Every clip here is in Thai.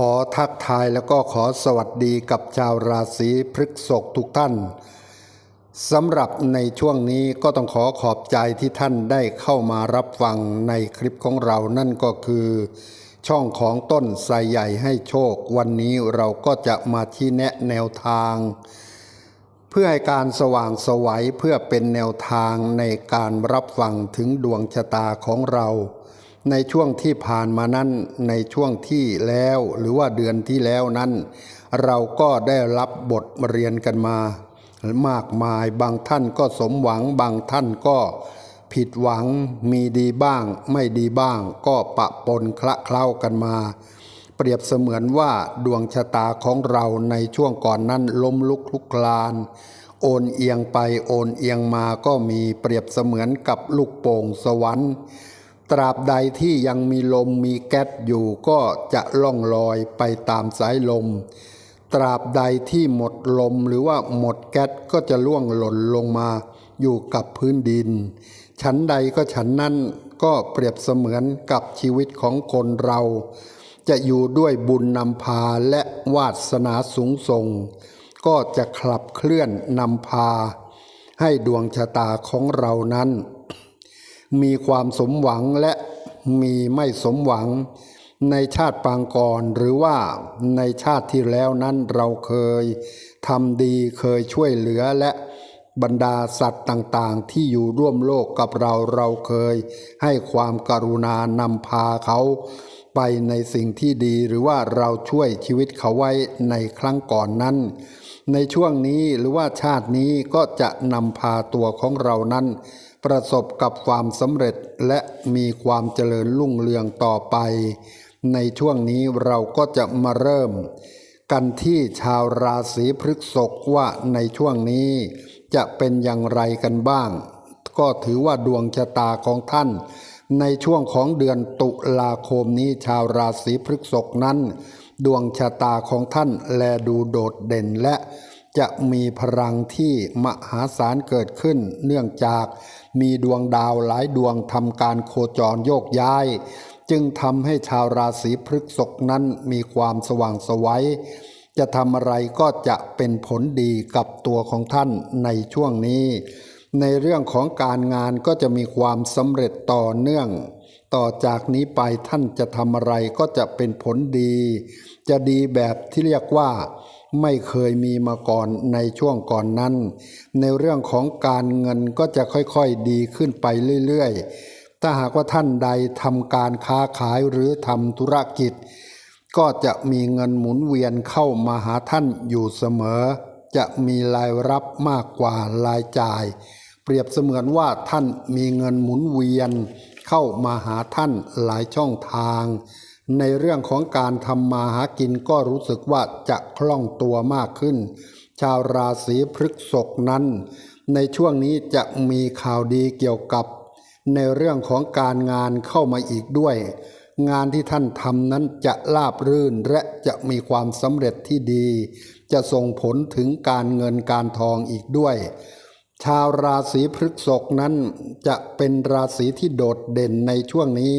ขอทักทายแล้วก็ขอสวัสดีกับชาวราศีพฤษภทุกท่านสำหรับในช่วงนี้ก็ต้องขอขอบใจที่ท่านได้เข้ามารับฟังในคลิปของเรานั่นก็คือ ช่องของต้นไทรใหญ่ให้โชค วันนี้เราก็จะมาที่แนะแนวทาง เพื่อให้การสว่างสวัยเพื่อเป็นแนวทางในการรับฟังถึงดวงชะตาของเรา ในช่วงที่ผ่านมานั้นในช่วงที่แล้วหรือว่าเดือนที่แล้วนั้น เราก็ได้รับบทเรียนกันมามากมายบางท่านก็สมหวังบางท่านก็ผิดหวังมีดีบ้าง ไม่ดีบ้าง ก็ปะปนคละเคล้ากันมา เปรียบเสมือนว่าดวงชะตาของเราในช่วงก่อนนั้นล้มลุกคลุกคลาน โอนเอียงไปโอนเอียงมาก็มีเปรียบเสมือนกับลูกโป่งสวรรค์ ตราบใดที่ยังมีลมมีแก๊สอยู่ก็จะล่องลอยไปตามสายลม ตราบใดที่หมดลมหรือว่าหมดแก๊สก็จะล่วงหล่นลงมาอยู่กับพื้นดินฉันใดก็ฉันนั้นก็เปรียบเสมือนกับชีวิตของคนเรา จะอยู่ด้วยบุญนำพาและวาสนาสูงส่ง ก็จะขับเคลื่อนนำพา ให้ดวงชะตาของเรานั้น มีความสมหวังและมีไม่สมหวัง ในชาติปางก่อนหรือว่าในชาติที่แล้วนั้นเราเคยทำดีเคยช่วยเหลือและบรรดาสัตว์ต่างๆ ที่อยู่ร่วมโลกกับเราเราเคย ให้ความกรุณานำพาเขาไปในสิ่งที่ดีหรือว่าเราช่วยชีวิตเขาไว้ในครั้งก่อนนั้น ในช่วงนี้หรือว่าชาตินี้ก็จะนำพาตัวของเรานั้น ประสบกับความสำเร็จและมีความเจริญรุ่งเรืองต่อไป ในช่วงนี้เราก็จะมาเริ่ม กันที่ชาวราศีพฤษภว่าในช่วงนี้จะเป็นอย่างไรกันบ้าง ก็ถือว่าดวงชะตาของท่าน ในช่วงของเดือนตุลาคมนี้ชาวราศีพฤษภนั้น ดวงชะตาของท่านแลดูโดดเด่นและ จะมีพลังที่มหาศาลเกิดขึ้น เนื่องจากมีดวงดาวหลายดวงทำการโคจรโยกย้าย จึงทำให้ชาวราศีพฤษภนั้นมีความสว่างไสวัยจะทำอะไรก็จะเป็นผลดีกับตัวของท่านในช่วงนี้ ในเรื่องของการงานก็จะมีความสำเร็จต่อเนื่อง ต่อจากนี้ไปท่านจะทำอะไรก็จะเป็นผลดี จะดีแบบที่เรียกว่าไม่เคยมีมาก่อนในช่วงก่อนนั้น ในเรื่องของการเงินก็จะค่อยๆดีขึ้นไปเรื่อยๆ ถ้าหากว่าท่านใดทำการค้าขายหรือทำธุรกิจ ก็จะมีเงินหมุนเวียนเข้ามาหาท่านอยู่เสมอ จะมีรายรับมากกว่ารายจ่าย เปรียบเสมือนว่าท่านมีเงินหมุนเวียน เข้ามาหาท่านหลายช่องทาง ในเรื่องของการทำมาหากินก็รู้สึกว่าจะคล่องตัวมากขึ้น ชาวราศีพฤษภนั้น ในช่วงนี้จะมีข่าวดีเกี่ยวกับ ในเรื่องของการงานเข้ามาอีกด้วย งานที่ท่านทำนั้นจะราบรื่นและจะมีความสำเร็จที่ดี จะส่งผลถึงการเงินการทองอีกด้วย ชาวราศีพฤษภนั้นจะเป็นราศีที่โดดเด่นในช่วงนี้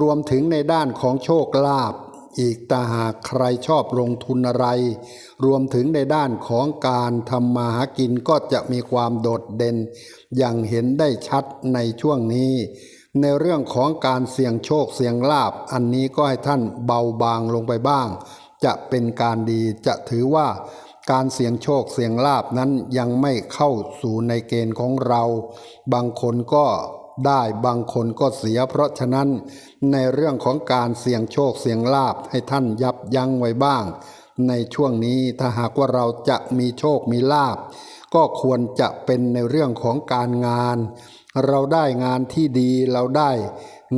รวมถึงในด้านของโชคลาภอีกตาหากใครชอบลงทุนอะไร รวมถึงในด้านของการทำมาหากินก็จะมีความโดดเด่น อย่างเห็นได้ชัดในช่วงนี้ ในเรื่องของการเสี่ยงโชคเสี่ยงลาบอันนี้ก็ให้ท่านเบาบางลงไปบ้าง จะเป็นการดีจะถือว่าการเสี่ยงโชคเสี่ยงลาบนั้นยังไม่เข้าสู่ในเกณฑ์ของเรา บางคนก็ ได้บางคนก็เสีย เพราะฉะนั้นในเรื่องของการเสี่ยงโชคเสี่ยงลาบให้ท่านยับยั้งไว้บ้าง ในช่วงนี้ถ้าหากว่าเราจะมีโชคมีลาบ ก็ควรจะเป็นในเรื่องของการงาน เราได้งานที่ดีเราได้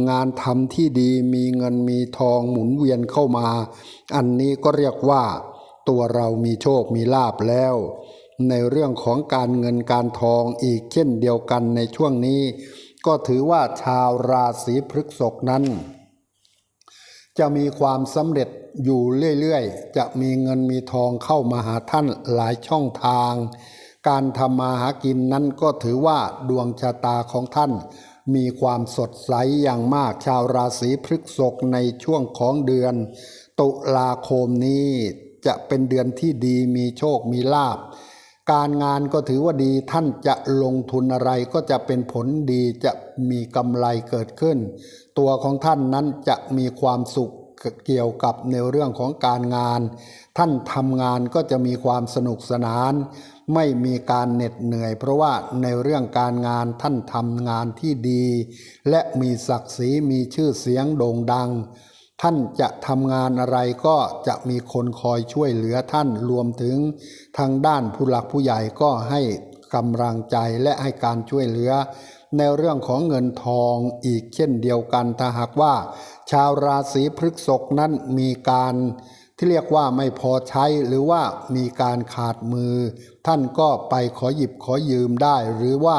งานทำที่ดีมีเงินมีทองหมุนเวียนเข้ามา อันนี้ก็เรียกว่า ตัวเรามีโชคมีลาบแล้ว ในเรื่องของการเงินการทองอีกเช่นเดียวกันในช่วงนี้ ก็ถือว่าชาวราศีพฤษภนั้น จะมีความสำเร็จอยู่เรื่อยๆ จะมีเงินมีทองเข้ามาหาท่านหลายช่องทาง การทำมาหากินนั้นก็ถือว่าดวงชะตาของท่าน มีความสดใสอย่างมากชาวราศีพฤษภในช่วงของเดือน ตุลาคมนี้จะเป็นเดือนที่ดีมีโชคมีลาภ การงานก็ถือว่าดีท่านจะลงทุนอะไรก็จะเป็นผลดีจะมีกำไรเกิดขึ้น ตัวของท่านนั้นจะมีความสุขเกี่ยวกับในเรื่องของการงาน ท่านทำงานก็จะมีความสนุกสนาน ไม่มีการเหน็ดเหนื่อย เพราะว่าในเรื่องการงานท่านทำงานที่ดี และมีศักดิ์ศรีมีชื่อเสียงโด่งดัง ท่านจะทำงานอะไรก็จะมีคนคอยช่วยเหลือท่านรวมถึงทางด้านผู้หลักผู้ใหญ่ก็ให้กำลังใจและให้การช่วยเหลือ ในเรื่องของเงินทองอีกเช่นเดียวกันถ้าหากว่า ชาวราศีพฤษภนั้นมีการที่เรียกว่าไม่พอใช้หรือว่ามีการขาดมือ ท่านก็ไปขอหยิบขอยืมได้ หรือว่า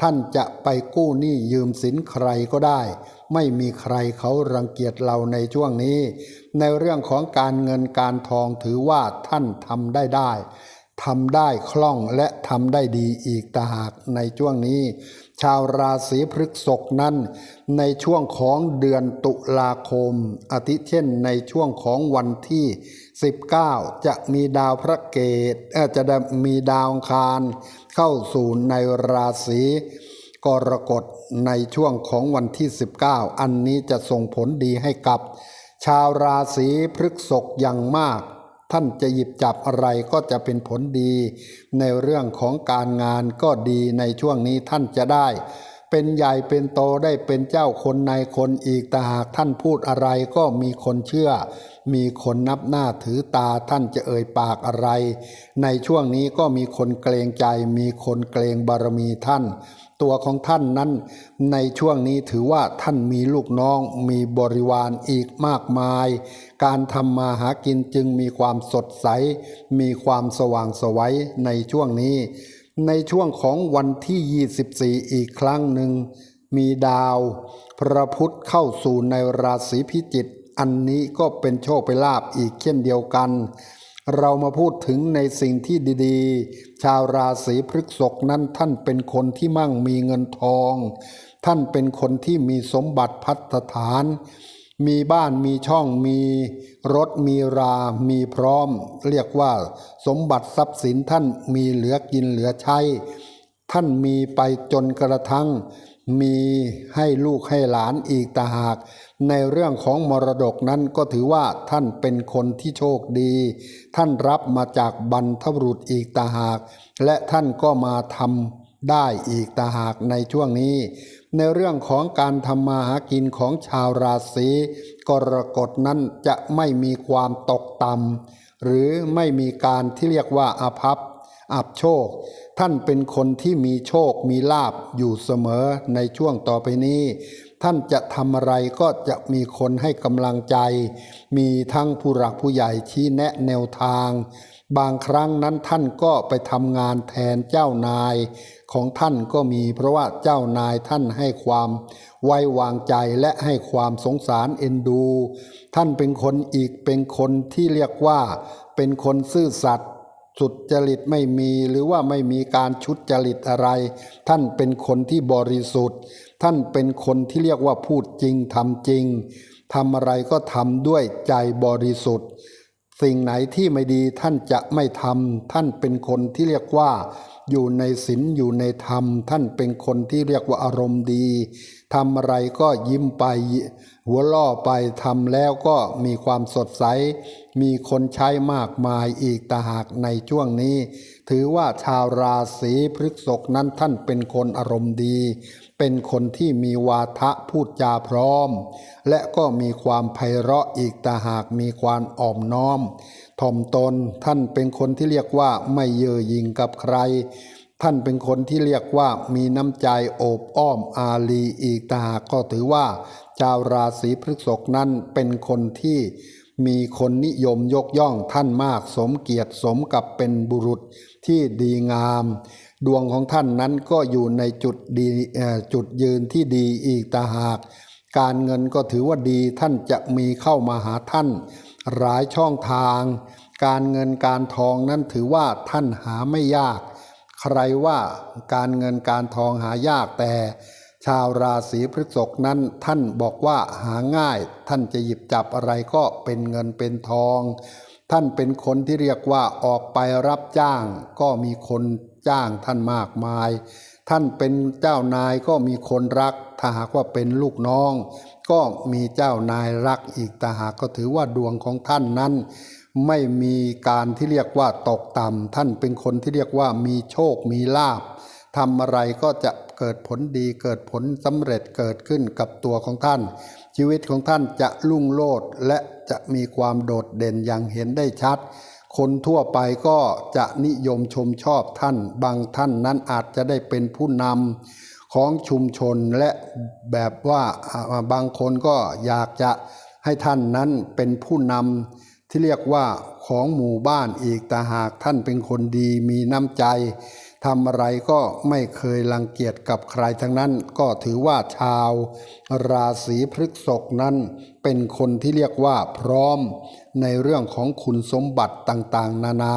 ท่านจะไปกู้หนี้ยืมสินใครก็ได้ ไม่มีใครเขารังเกียจเราในช่วงนี้ ในเรื่องของการเงินการทองถือว่าท่านทำได้ได้ทำได้คล่องและทำได้ดีอีกต่าหากในช่วงนี้ ชาวราศีพฤษภนั้น ในช่วงของเดือนตุลาคม อาทิเช่นในช่วงของวันที่ 19 จะมีดาวพระเกตจะมีดาวคารเข้าสู่ในราศี กรกฎในช่วงของวันที่ 19 อันนี้จะส่งผลดีให้กับ ชาวราศีพฤกษกอย่างมาก ท่านจะหยิบจับอะไรก็จะเป็นผลดี ในเรื่องของการงานก็ดีในช่วงนี้ท่านจะได้ เป็นใหญ่เป็นโตได้เป็นเจ้าคนในคนอีกแต่หากท่านพูดอะไรก็มีคนเชื่อ มีคนนับหน้าถือตาท่านจะเอ่ยปากอะไร ในช่วงนี้ก็มีคนเกรงใจ มีคนเกรงบารมีท่าน ตัวของท่านนั้น ในช่วงนี้ถือว่าท่านมีลูกน้อง มีบริวารอีกมากมาย การทำมาหากินจึงมีความสดใส มีความสว่างสวัยในช่วงนี้ ในช่วงของวันที่ 24 อีกครั้งหนึ่ง มีดาว พระพุธเข้าสู่ในราศีพิจิกอันนี้ก็เป็นโชคไปลาบอีกเช่นเดียวกัน เรามาพูดถึงในสิ่งที่ดีๆ ชาวราศีพฤกษภนั้นท่านเป็นคนที่มั่งมีเงินทอง ท่านเป็นคนที่มีสมบัติพัฒฐาน มีบ้านมีช่องมีรถมีรามีพร้อม เรียกว่าสมบัติทรัพย์สินท่านมีเหลือกินเหลือใช้ ท่านมีไปจนกระทั่ง มีให้ลูกให้หลานอีกต่าหาก ในเรื่องของมรดกนั้นก็ถือว่าท่านเป็นคนที่โชคดี ท่านรับมาจากบรรพบุรุษอีกต่าหาก และท่านก็มาทำ ได้อีกต่าหากในช่วงนี้ ในเรื่องของการทำมาหากินของชาวราศีกรกฎนั้นจะไม่มีความตกต่ำหรือไม่มีการที่เรียกว่าอาภัพอับโชค ท่านเป็นคนที่มีโชคมีลาบอยู่เสมอในช่วงต่อไปนี้ ท่านจะทำอะไรก็จะมีคนให้กำลังใจ มีทั้งผู้หลักผู้ใหญ่ชี้แนะแนวทาง บางครั้งนั้นท่านก็ไปทำงานแทนเจ้านาย ของท่านก็มีเพราะว่าเจ้านายท่านให้ความไว้วางใจและให้ความสงสารเอ็นดู ท่านเป็นคนอีกเป็นคนที่เรียกว่า เป็นคนซื่อสัตย์สุดจริตไม่มีหรือว่าไม่มีการชุดจริตอะไร ท่านเป็นคนที่บริสุทธิ์ ท่านเป็นคนที่เรียกว่าพูดจริงทำจริงทำอะไรก็ทำด้วยใจบริสุทธิ์ สิ่งไหนที่ไม่ดีท่านจะไม่ทำท่านเป็นคนที่เรียกว่า อยู่ในศีลอยู่ในธรรม ท่านเป็นคนที่เรียกว่าอารมณ์ดีทำอะไรก็ยิ้มไป หัวล่อไปทำแล้วก็มีความสดใส มีคนใช้มากมายอีกต่าหากในช่วงนี้ ถือว่าชาวราศีพฤษภนั้นท่านเป็นคนอารมณ์ดี เป็นคนที่มีวาทะพูดจาพร้อม และก็มีความไพเราะอีกต่าหากมีความอ่อมน้อม ถ่อมตน ท่านเป็นคนที่เรียกว่าไม่เย่อหยิ่งกับใคร ท่านเป็นคนที่เรียกว่ามีน้ำใจโอบอ้อมอารีอีกต่างก็ถือว่าชาวราศีพฤษภนั้นเป็นคนที่มีคนนิยมยกย่องท่านมากสมเกียรติสมกับเป็นบุรุษที่ดีงาม ดวงของท่านนั้นก็อยู่ในจุดดีจุดยืนที่ดีอีกต่าหาก การเงินก็ถือว่าดีท่านจะมีเข้ามาหาท่าน หลายช่องทาง การเงินการทองนั้นถือว่าท่านหาไม่ยาก ใครว่าการเงินการทองหายากแต่ ชาวราศีพฤษภนั้นท่านบอกว่าหาง่าย ท่านจะหยิบจับอะไรก็เป็นเงินเป็นทอง ท่านเป็นคนที่เรียกว่าออกไปรับจ้าง ก็มีคนจ้างท่านมากมาย ท่านเป็นเจ้านายก็มีคนรัก ถ้าหากว่าเป็นลูกน้อง ก็มีเจ้านายรักอีกแต่หากก็ถือว่าดวงของท่านนั้น ไม่มีการที่เรียกว่าตกต่ำท่านเป็นคนที่เรียกว่ามีโชคมีลาภทำอะไรก็จะเกิดผลดีเกิดผลสำเร็จเกิดขึ้นกับตัวของท่าน ชีวิตของท่านจะรุ่งโรจน์และจะมีความโดดเด่นอย่างเห็นได้ชัด คนทั่วไปก็จะนิยมชมชอบท่าน บางท่านนั้นอาจจะได้เป็นผู้นำของชุมชนและแบบว่าบางคนก็อยากจะให้ท่านนั้นเป็นผู้นำที่เรียกว่าของหมู่บ้านอีกแต่หากท่านเป็นคนดีมีน้ำใจ ทำอะไรก็ไม่เคยรังเกียจกับใครทั้งนั้น ก็ถือว่าชาว ราศีพฤษภนั้น เป็นคนที่เรียกว่าพร้อม ในเรื่องของคุณสมบัติต่างๆ นานา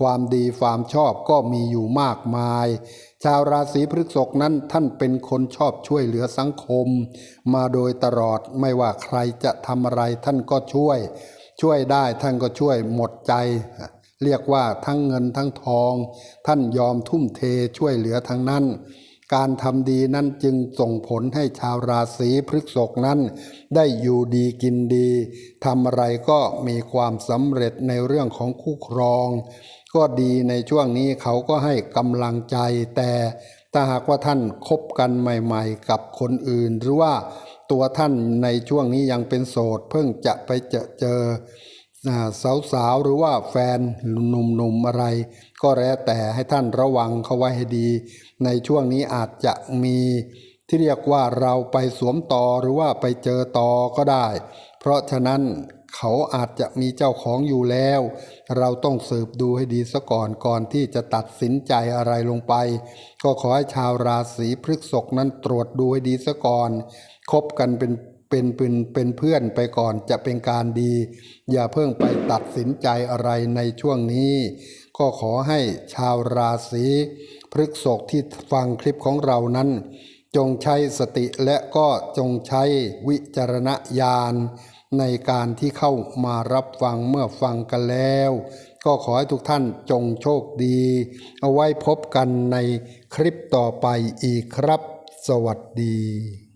ความดีความชอบก็มีอยู่มากมาย ชาวราศีพฤษภนั้นท่านเป็นคนชอบช่วยเหลือสังคม มาโดยตลอดไม่ว่าใครจะทำอะไรท่านก็ช่วย ช่วยได้ท่านก็ช่วยหมดใจ เรียกว่าทั้งเงินทั้งทอง ท่านยอมทุ่มเทช่วยเหลือทั้งนั้น การทำดีนั้นจึงส่งผลให้ชาวราศีพฤษภนั้น ได้อยู่ดีกินดีทำอะไรก็มีความสำเร็จในเรื่องของคู่ครอง ก็ดีในช่วงนี้เขาก็ให้กำลังใจ แต่ถ้าหากว่าท่านคบกันใหม่ ๆ กับคนอื่น หรือว่าตัวท่านในช่วงนี้ยังเป็นโสดเพิ่งจะไปเจอเจอ สาวๆหรือว่าแฟนหนุ่มๆอะไร ก็แล้วแต่ให้ท่านระวังเขาไว้ให้ดี ในช่วงนี้อาจจะมีที่เรียกว่าเราไปสวมต่อหรือว่าไปเจอต่อก็ได้ เพราะฉะนั้นเขาอาจจะมีเจ้าของอยู่แล้ว เราต้องสืบดูให้ดีซะก่อนก่อนที่จะตัดสินใจอะไรลงไป ก็ขอให้ชาวราศีพฤษภนั้นตรวจดูให้ดีซะก่อนคบกันเป็น เป็นเป็นเป็นเพื่อนไปก่อนจะเป็นการดี อย่าเพิ่งไปตัดสินใจอะไรในช่วงนี้ ก็ขอให้ชาวราศีพฤกษภที่ฟังคลิปของเรานั้น จงใช้สติและก็จงใช้วิจารณญาณในการที่เข้ามารับฟังเมื่อฟังกันแล้ว ก็ขอให้ทุกท่านจงโชคดี เอาไว้พบกันในคลิปต่อไปอีกครับ สวัสดี